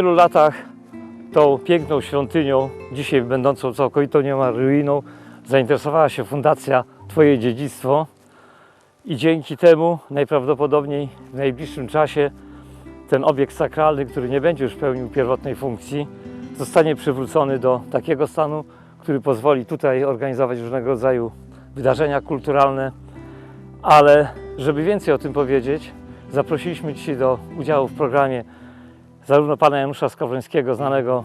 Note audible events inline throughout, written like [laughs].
Wielu latach tą piękną świątynią, dzisiaj będącą całkowitą niemal ruiną, zainteresowała się Fundacja Twoje Dziedzictwo i dzięki temu najprawdopodobniej w najbliższym czasie ten obiekt sakralny, który nie będzie już pełnił pierwotnej funkcji, zostanie przywrócony do takiego stanu, który pozwoli tutaj organizować różnego rodzaju wydarzenia kulturalne, ale żeby więcej o tym powiedzieć, zaprosiliśmy dzisiaj do udziału w programie zarówno pana Janusza Skowrońskiego, znanego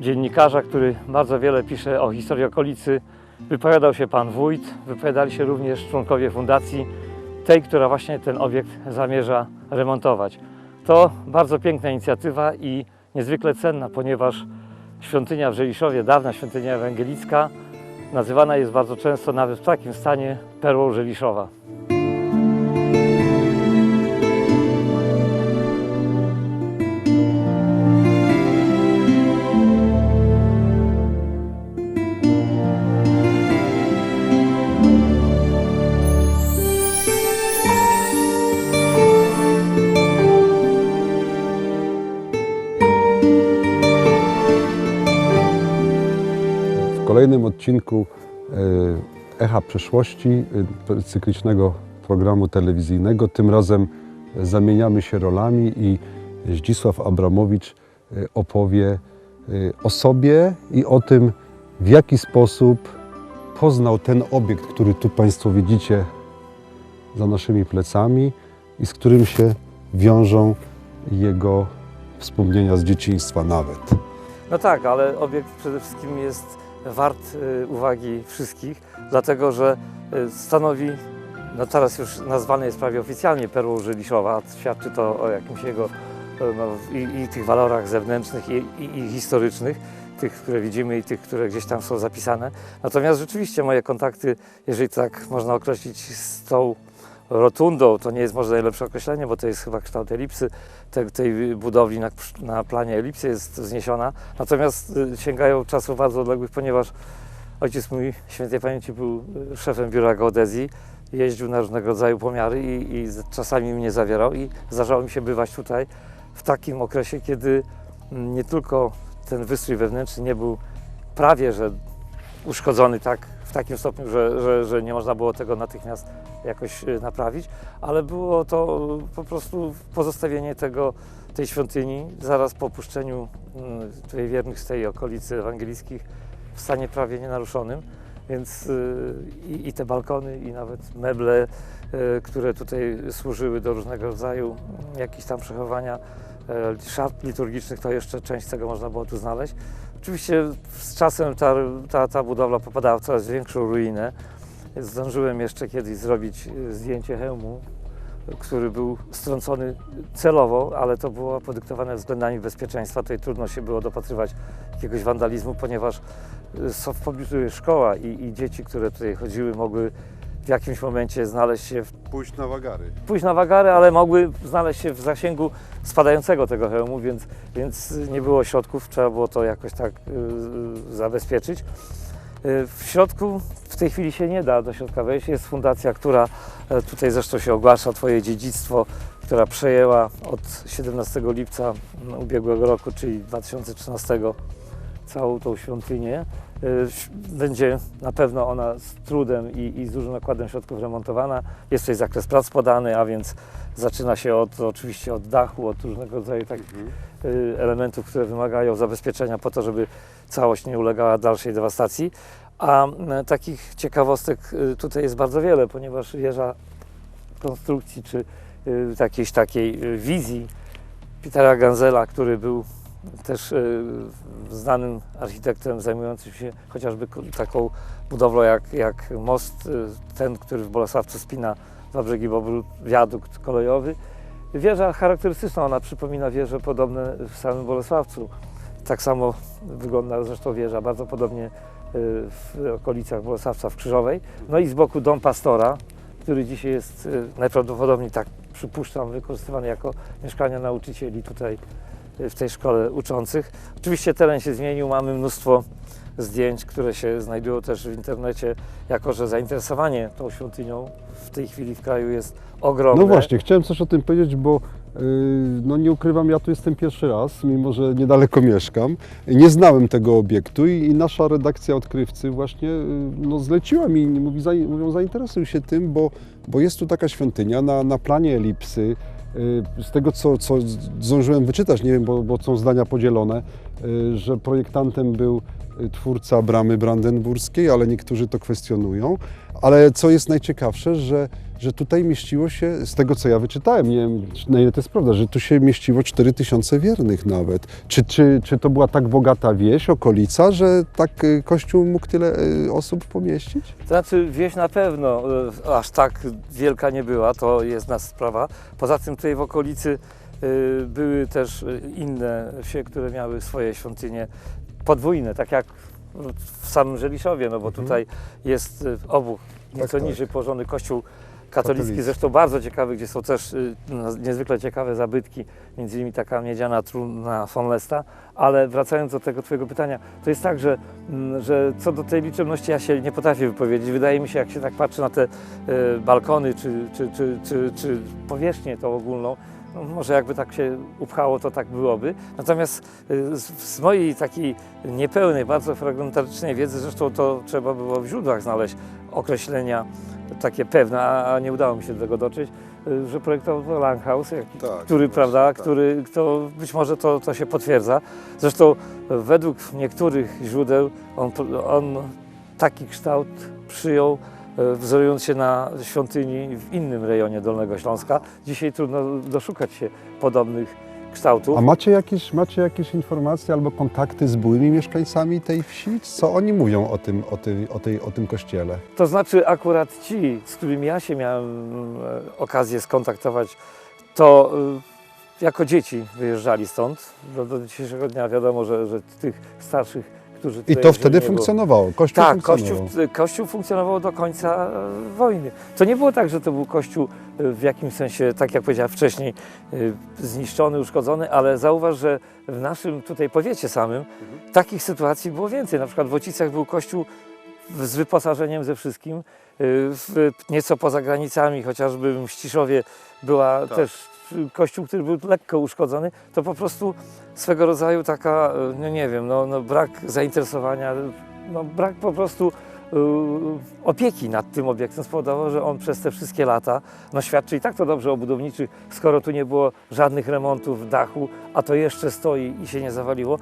dziennikarza, który bardzo wiele pisze o historii okolicy. Wypowiadał się pan wójt, wypowiadali się również członkowie fundacji, tej, która właśnie ten obiekt zamierza remontować. To bardzo piękna inicjatywa i niezwykle cenna, ponieważ świątynia w Żeliszowie, dawna świątynia ewangelicka, nazywana jest bardzo często nawet w takim stanie perłą Żeliszowa. Odcinku e, Echa Przeszłości, e, cyklicznego programu telewizyjnego, tym razem zamieniamy się rolami i Zdzisław Abramowicz e, opowie e, o sobie i o tym, w jaki sposób poznał ten obiekt, który tu Państwo widzicie za naszymi plecami i z którym się wiążą jego wspomnienia z dzieciństwa nawet. No tak, ale obiekt przede wszystkim jest wart y, uwagi wszystkich, dlatego że y, stanowi, no teraz już nazwany jest prawie oficjalnie perłą Żeliszowa, świadczy to o jakimś jego y, no, i, i tych walorach zewnętrznych i, i, i historycznych, tych, które widzimy i tych, które gdzieś tam są zapisane. Natomiast rzeczywiście moje kontakty, jeżeli tak można określić, z tą rotundą, to nie jest może najlepsze określenie, bo to jest chyba kształt elipsy, te, tej budowli na, na planie elipsy jest wzniesiona. Natomiast y, sięgają czasów bardzo odległych, ponieważ ojciec mój świętej pamięci był y, szefem biura geodezji, jeździł na różnego rodzaju pomiary i, i czasami mnie zawierał i zdarzało mi się bywać tutaj w takim okresie, kiedy mm, nie tylko ten wystrój wewnętrzny nie był prawie że uszkodzony tak takim stopniu, że, że, że nie można było tego natychmiast jakoś y, naprawić, ale było to po prostu pozostawienie tego, tej świątyni zaraz po opuszczeniu mm, tutaj wiernych z tej okolicy ewangelickich w stanie prawie nienaruszonym. Więc y, i, i te balkony, i nawet meble, y, które tutaj służyły do różnego rodzaju mm, jakichś tam przechowania y, szat liturgicznych, to jeszcze część tego można było tu znaleźć. Oczywiście z czasem ta, ta, ta budowla popadała w coraz większą ruinę. Zdążyłem jeszcze kiedyś zrobić y, zdjęcie hełmu, który był strącony celowo, ale to było podyktowane względami bezpieczeństwa. Tutaj trudno się było dopatrywać jakiegoś wandalizmu, ponieważ są w pobliżu jest szkoła i, i dzieci, które tutaj chodziły, mogły w jakimś momencie znaleźć się w Pójść na wagary. pójść na wagary, ale mogły znaleźć się w zasięgu spadającego tego hełmu, więc, więc nie było środków, trzeba było to jakoś tak y, zabezpieczyć. Y, w środku w tej chwili się nie da do środka wejść. Jest fundacja, która e, tutaj zresztą się ogłasza Twoje dziedzictwo, która przejęła od 17 lipca mm, ubiegłego roku, czyli 2013, całą tą świątynię. Y, Będzie na pewno ona z trudem i, i z dużym nakładem środków remontowana. Jest tutaj zakres prac podany, a więc zaczyna się od, oczywiście od dachu, od różnego rodzaju takich y, elementów, które wymagają zabezpieczenia po to, żeby całość nie ulegała dalszej dewastacji. A m, takich ciekawostek y, tutaj jest bardzo wiele, ponieważ wieża konstrukcji czy y, jakiejś takiej y, wizji Petera Ganzela, który był też y, znanym architektem zajmującym się chociażby taką budowlą jak, jak most, y, ten, który w Bolesławcu spina dwa brzegi Bobru, wiadukt kolejowy. Wieża charakterystyczna, ona przypomina wieże podobne w samym Bolesławcu. Tak samo wygląda zresztą wieża, bardzo podobnie y, w okolicach Bolesławca w Krzyżowej. No i z boku dom pastora, który dzisiaj jest najprawdopodobniej, tak przypuszczam, wykorzystywany jako mieszkania nauczycieli tutaj w tej szkole uczących. Oczywiście teren się zmienił, mamy mnóstwo zdjęć, które się znajdują też w internecie, jako że zainteresowanie tą świątynią w tej chwili w kraju jest ogromne. No właśnie, chciałem coś o tym powiedzieć, bo No nie ukrywam, ja tu jestem pierwszy raz, mimo że niedaleko mieszkam. Nie znałem tego obiektu i, nasza redakcja odkrywcy właśnie y, no, zleciła mi, mówi, mówią zainteresuj się tym, bo, bo jest tu taka świątynia na, na planie elipsy. Y, Z tego, co, co zdążyłem wyczytać, nie wiem, bo, bo są zdania podzielone, że projektantem był y, twórca bramy brandenburskiej, ale niektórzy to kwestionują. Ale co jest najciekawsze, że, że tutaj mieściło się, z tego co ja wyczytałem, nie wiem na ile to jest prawda, że tu się mieściło 4000 wiernych nawet. Czy, czy, czy to była tak bogata wieś, okolica, że tak y, kościół mógł tyle y, osób pomieścić? To znaczy wieś na pewno aż tak wielka nie była, to jest nas sprawa. Poza tym tutaj w okolicy były też e, inne wsie, które miały swoje świątynie podwójne, tak jak w samym Żeliszowie, no bo Mhm. tutaj jest e, obok nieco tak. niżej położony kościół katolicki, Katolicki. zresztą bardzo ciekawy, gdzie są też y, no, niezwykle ciekawe zabytki, między innymi taka miedziana trumna von Lesta, ale wracając do tego Twojego pytania, to jest tak, że, mm, że co do tej liczebności ja się nie potrafię wypowiedzieć. Wydaje mi się, jak się tak patrzy na te e, balkony czy, czy, czy, czy, czy powierzchnię tą ogólną, no może jakby tak się upchało, to tak byłoby. Natomiast y, z, mojej takiej niepełnej, bardzo fragmentarycznej wiedzy, zresztą to trzeba było w źródłach znaleźć określenia takie pewne, a nie udało mi się do tego dotrzeć, y, że projektował Langhaus, jak, Tak, który, właśnie, prawda, tak. który, to być może to, to się potwierdza. Zresztą y, według niektórych źródeł on, on taki kształt przyjął, wzorując się na świątyni w innym rejonie Dolnego Śląska. Dzisiaj trudno doszukać się podobnych kształtów. A macie jakieś, macie jakieś informacje albo kontakty z byłymi mieszkańcami tej wsi? Co oni mówią o tym, o tej, o tej, o tym kościele? To znaczy akurat ci, z którymi ja się miałem e, okazję skontaktować, to e, jako dzieci wyjeżdżali stąd. Do, do dzisiejszego dnia wiadomo, że, że tych starszych, którzy I to wtedy funkcjonowało. Kościół Tak, funkcjonował. kościół, kościół funkcjonował do końca e, wojny. To nie było tak, że to był kościół e, w jakimś sensie, tak jak powiedziałem wcześniej, e, zniszczony, uszkodzony, ale zauważ, że w naszym tutaj powiecie samym takich sytuacji było więcej. Na przykład w Ocicach był kościół z wyposażeniem ze wszystkim, w, nieco poza granicami, chociażby w Mściszowie była Tak. też kościół, który był lekko uszkodzony, to po prostu swego rodzaju taka, e, no nie wiem, no, no brak zainteresowania, no brak po prostu y, opieki nad tym obiektem spowodował, że on przez te wszystkie lata no świadczy i tak to dobrze o budowniczych, skoro tu nie było żadnych remontów dachu, a to jeszcze stoi i się nie zawaliło.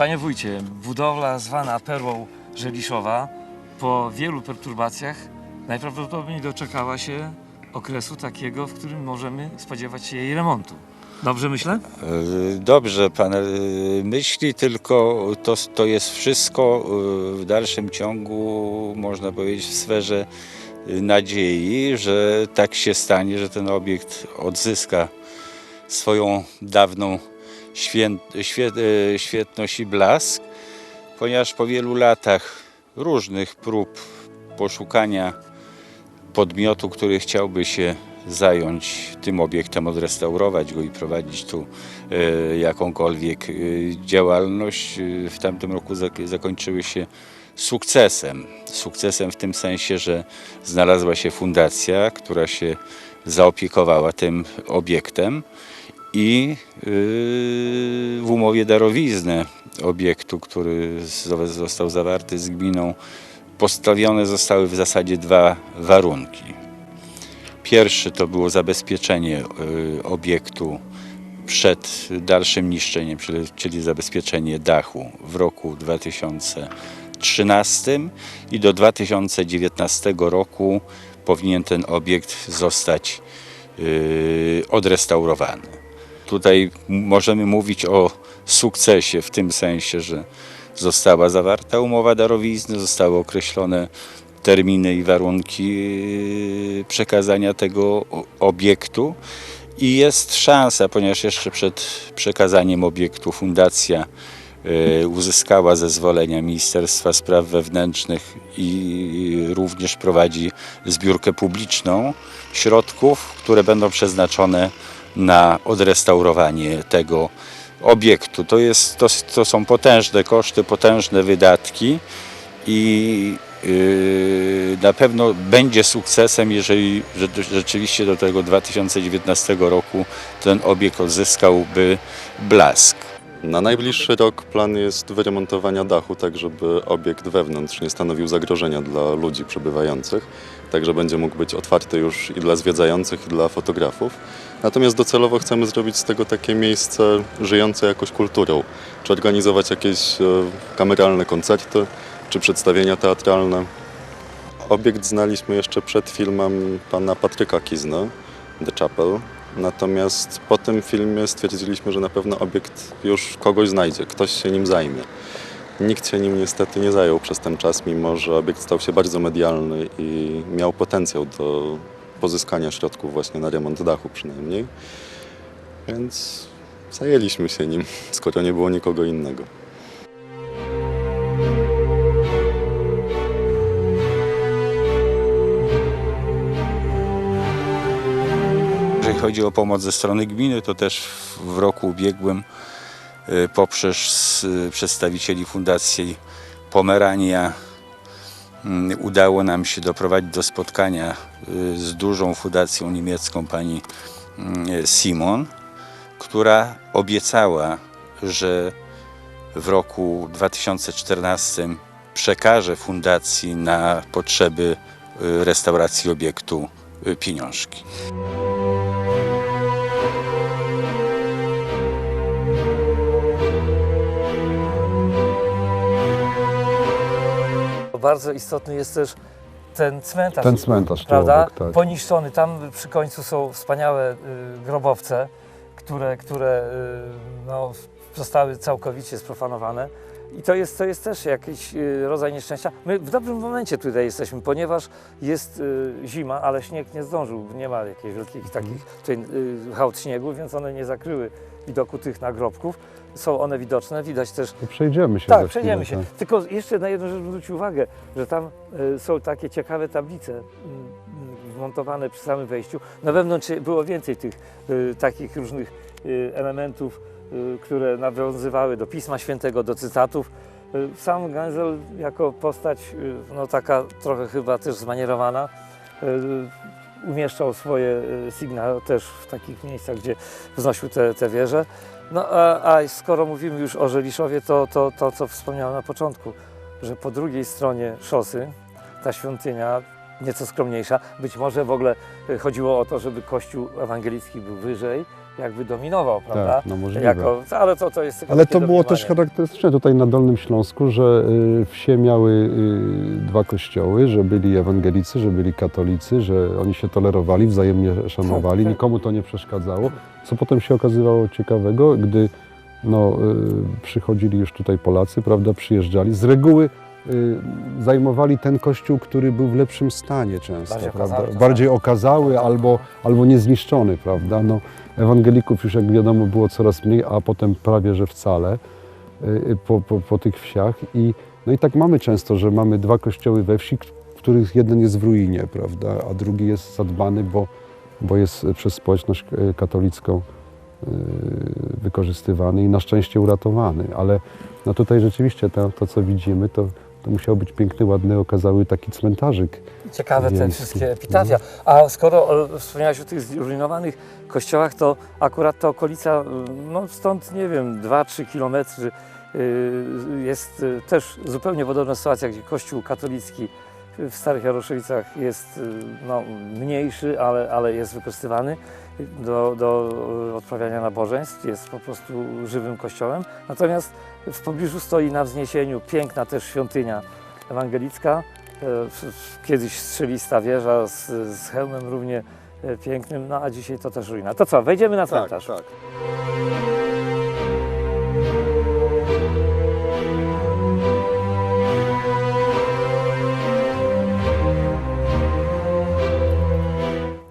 Panie wójcie. Budowla zwana Perłą Żeliszowa po wielu perturbacjach najprawdopodobniej doczekała się okresu takiego, w którym możemy spodziewać się jej remontu. Dobrze myślę? E, Dobrze pan e, myśli, tylko to, to jest wszystko e, w dalszym ciągu, można powiedzieć, w sferze nadziei, że tak się stanie, że ten obiekt odzyska swoją dawną świę, świe, e, świetność i blask, ponieważ po wielu latach różnych prób poszukania podmiotu, który chciałby się zająć tym obiektem, odrestaurować go i prowadzić tu e, jakąkolwiek e, działalność, w tamtym roku zak- zakończyły się sukcesem. Sukcesem w tym sensie, że znalazła się fundacja, która się zaopiekowała tym obiektem i yy, w umowie darowizny obiektu, który zo- został zawarty z gminą, postawione zostały w zasadzie dwa warunki. Pierwszy to było zabezpieczenie y, obiektu przed dalszym niszczeniem, czyli, czyli zabezpieczenie dachu w roku 2013 i do 2019 roku powinien ten obiekt zostać y, odrestaurowany. Tutaj możemy mówić o sukcesie w tym sensie, że została zawarta umowa darowizny, zostały określone terminy i warunki yy, przekazania tego obiektu. I jest szansa, ponieważ jeszcze przed przekazaniem obiektu fundacja e, uzyskała zezwolenia Ministerstwa Spraw Wewnętrznych i również prowadzi zbiórkę publiczną środków, które będą przeznaczone na odrestaurowanie tego obiektu. To, jest, to, to są potężne koszty, potężne wydatki i yy, na pewno będzie sukcesem, jeżeli rze- rzeczywiście do tego 2019 roku ten obiekt odzyskałby blask. Na najbliższy rok plan jest wyremontowania dachu, tak żeby obiekt wewnątrz nie stanowił zagrożenia dla ludzi przebywających, także będzie mógł być otwarty już i dla zwiedzających, i dla fotografów. Natomiast docelowo chcemy zrobić z tego takie miejsce żyjące jakoś kulturą, czy organizować jakieś e, kameralne koncerty, czy przedstawienia teatralne. Obiekt znaliśmy jeszcze przed filmem pana Patryka Kizny, The Chapel. Natomiast po tym filmie stwierdziliśmy, że na pewno obiekt już kogoś znajdzie, ktoś się nim zajmie. Nikt się nim niestety nie zajął przez ten czas, mimo że obiekt stał się bardzo medialny i miał potencjał do pozyskania środków właśnie na remont dachu przynajmniej. Więc zajęliśmy się nim, [laughs] skoro nie było nikogo innego. Jeżeli chodzi o pomoc ze strony gminy, to też w roku ubiegłym y, poprzez y, przedstawicieli Fundacji Pomerania udało nam się doprowadzić do spotkania y, z dużą fundacją niemiecką pani mm, Simon, która obiecała, że w roku 2014 przekaże fundacji na potrzeby y, restauracji obiektu y, pieniążki. Bardzo istotny jest też ten cmentarz. Ten cmentarz prawda? obok, tak. Poniszczony. Tam przy końcu są wspaniałe y, grobowce, które, które y, no, zostały całkowicie sprofanowane. I to jest, to jest też jakiś y, rodzaj nieszczęścia. My w dobrym momencie tutaj jesteśmy, ponieważ jest zima, ale śnieg nie zdążył. Nie ma jakichś wielkich takich tutaj, y, hałd śniegu, więc one nie zakryły widoku tych nagrobków. Są one widoczne, widać też To przejdziemy się tak, przejdziemy chwilę, się. tak. Tylko jeszcze na jedną rzecz zwróć uwagę, że tam y, są takie ciekawe tablice mm, mm, wmontowane przy samym wejściu. Na wewnątrz było więcej tych y, takich różnych y, elementów, które nawiązywały do Pisma Świętego, do cytatów. Sam Genzel jako postać, no taka trochę chyba też zmanierowana, umieszczał swoje y, sygna też w takich miejscach, gdzie wznosił te, te wieże. No a, a skoro mówimy już o Żeliszowie, to, to to, co wspomniałem na początku, że po drugiej stronie szosy ta świątynia nieco skromniejsza, być może w ogóle y, chodziło o to, żeby kościół ewangelicki był wyżej, jakby dominował, prawda? Tak, no możliwe. Jako, ale to, to jest Ale to było też charakterystyczne tutaj na Dolnym Śląsku, że y, wsie miały y, dwa kościoły, że byli ewangelicy, że byli katolicy, że oni się tolerowali, wzajemnie szanowali, tak. nikomu to nie przeszkadzało. Co potem się okazywało ciekawego, gdy no, y, przychodzili już tutaj Polacy, prawda, przyjeżdżali, z reguły zajmowali ten kościół, który był w lepszym stanie często, Bardziej prawda? okazały, bardziej okazały albo, albo niezniszczony, prawda? No, ewangelików już jak wiadomo było coraz mniej, a potem prawie że wcale y, po, po, po tych wsiach. I, no i tak mamy często, że mamy dwa kościoły we wsi, w których jeden jest w ruinie, prawda, a drugi jest zadbany, bo, bo jest przez społeczność y, katolicką y, wykorzystywany i na szczęście uratowany. Ale no tutaj rzeczywiście to, to co widzimy, to, to musiał być piękny, ładny, okazały taki cmentarzyk. Ciekawe te wiejski. wszystkie epitafia. A skoro o, wspomniałeś o tych zrujnowanych kościołach, to akurat ta okolica, y, no stąd nie wiem, 2-3 kilometry y, jest y, też zupełnie podobna sytuacja, gdzie kościół katolicki w Starych Jaroszewicach jest y, no, mniejszy, ale, ale jest wykorzystywany do, do odprawiania nabożeństw, jest po prostu żywym kościołem. Natomiast w pobliżu stoi na wzniesieniu piękna też świątynia ewangelicka, E, Kiedyś strzelista wieża z, z hełmem równie e, pięknym, no a dzisiaj to też ruina. To co, wejdziemy na cmentarz? tak.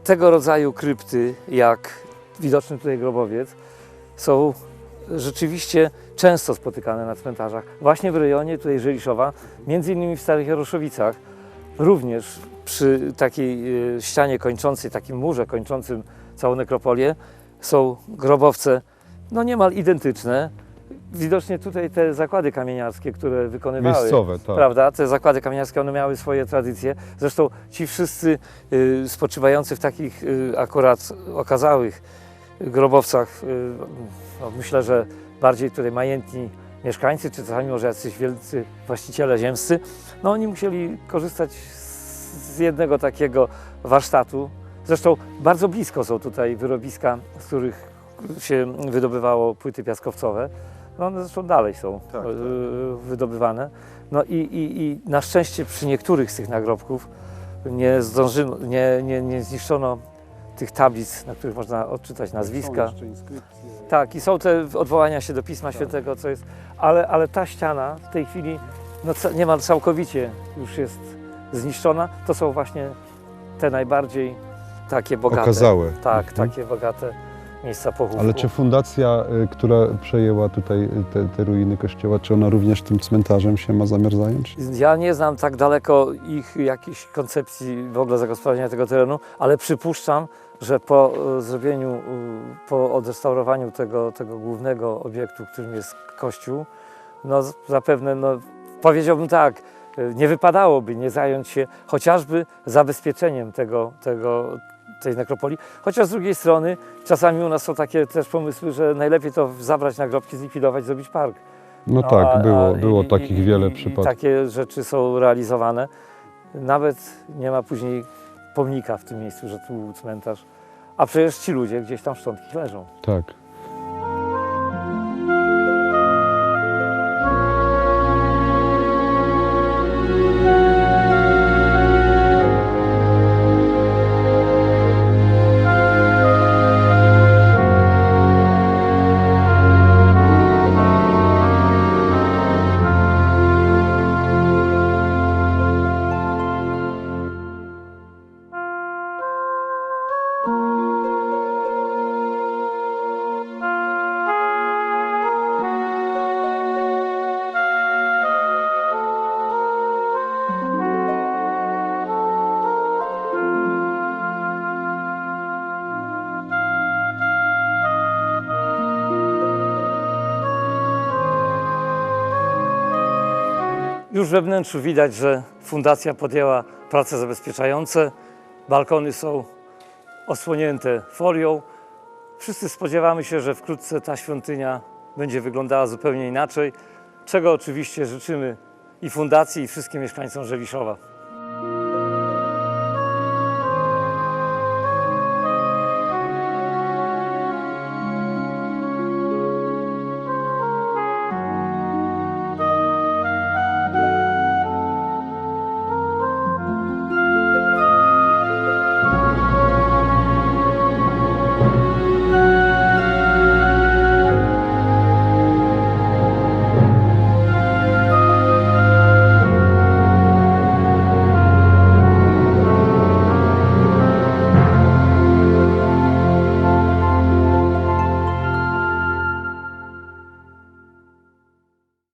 Tego rodzaju krypty, jak widoczny tutaj grobowiec, są rzeczywiście często spotykane na cmentarzach. Właśnie w rejonie tutaj Żeliszowa, między innymi w Starych Jaroszowicach, również przy takiej e, ścianie kończącej, takim murze kończącym całą nekropolię są grobowce no niemal identyczne. Widocznie tutaj te zakłady kamieniarskie, które wykonywały Miejscowe, tak. prawda? Te zakłady kamieniarskie, one miały swoje tradycje. Zresztą ci wszyscy y, spoczywający w takich y, akurat okazałych grobowcach, y, no, myślę, że bardziej tutaj majętni mieszkańcy, czy czasami może jacyś wielcy właściciele ziemscy, no oni musieli korzystać z, z jednego takiego warsztatu. Zresztą bardzo blisko są tutaj wyrobiska, z których się wydobywało płyty piaskowcowe. No one zresztą dalej są Tak, tak. y, wydobywane. No i, i, i na szczęście przy niektórych z tych nagrobków nie, zdążyno, nie, nie, nie zniszczono tych tablic, na których można odczytać nazwiska. Tak, i są te odwołania się do Pisma Świętego, co jest, ale, ale ta ściana w tej chwili no, niemal całkowicie już jest zniszczona. To są właśnie te najbardziej takie bogate. Okazałe. Tak, Mhm. takie bogate miejsca pochówku. Ale czy fundacja, y, która przejęła tutaj y, te, te ruiny kościoła, czy ona również tym cmentarzem się ma zamiar zająć? Ja nie znam tak daleko ich jakichś koncepcji w ogóle zagospodarowania tego terenu, ale przypuszczam, że po e, zrobieniu, e, po odrestaurowaniu tego, tego głównego obiektu, którym jest kościół, no z- zapewne, no, powiedziałbym tak, e, nie wypadałoby nie zająć się chociażby zabezpieczeniem tego, tego, tej nekropolii. Chociaż z drugiej strony czasami u nas są takie też pomysły, że najlepiej to zabrać nagrobki, zlikwidować, zrobić park. No, No, tak, a- było, a- było i- takich i- wiele i- przypadków. Takie rzeczy są realizowane. Nawet nie ma później pomnika w tym miejscu, że tu był cmentarz. A przecież ci ludzie gdzieś tam szczątki leżą. Tak. Już we wnętrzu widać, że fundacja podjęła prace zabezpieczające. Balkony są osłonięte folią. Wszyscy spodziewamy się, że wkrótce ta świątynia będzie wyglądała zupełnie inaczej, czego oczywiście życzymy i fundacji, i wszystkim mieszkańcom Żewiszowa.